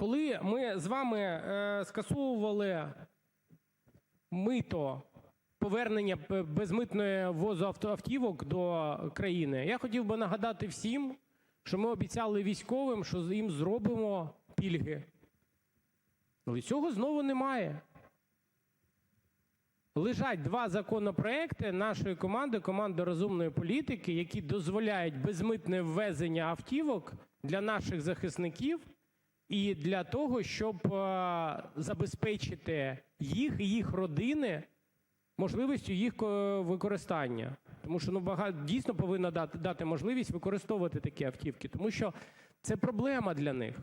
Коли ми з вами е, скасовували мито, повернення безмитної ввозу автівок до країни, я хотів би нагадати всім, що ми обіцяли військовим, що їм зробимо пільги. Але цього знову немає. Лежать два законопроекти нашої команди, команди розумної політики, які дозволяють безмитне ввезення автівок для наших захисників і для того, щоб е, забезпечити їх і їх родини можливістю їх е, використання. Тому що ну, багато дійсно повинна дати, дати можливість використовувати такі автівки, тому що це проблема для них.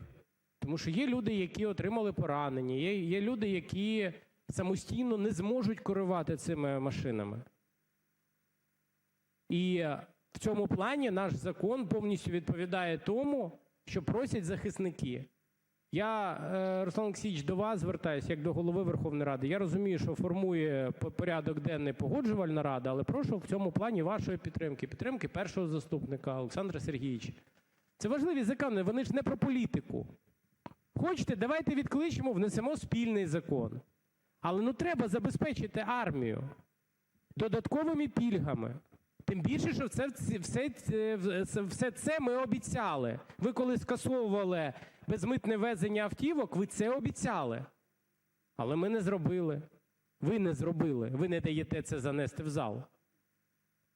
Тому що є люди, які отримали поранення, є, є люди, які самостійно не зможуть керувати цими машинами. І в цьому плані наш закон повністю відповідає тому, що просять захисники. Я, е, Руслан Олексійович, до вас звертаюся як до голови Верховної Ради. Я розумію, що формує порядок денний погоджувальна рада, але прошу в цьому плані вашої підтримки, підтримки першого заступника Олександра Сергійовича. Це важливі закони, вони ж не про політику. Хочете, давайте відкличемо, внесемо спільний закон. Але ну треба забезпечити армію додатковими пільгами. Тим більше, що все, все, все це ми обіцяли. Ви коли скасовували безмитне везення автівок, ви це обіцяли. Але ми не зробили. Ви не зробили. Ви не даєте це занести в зал.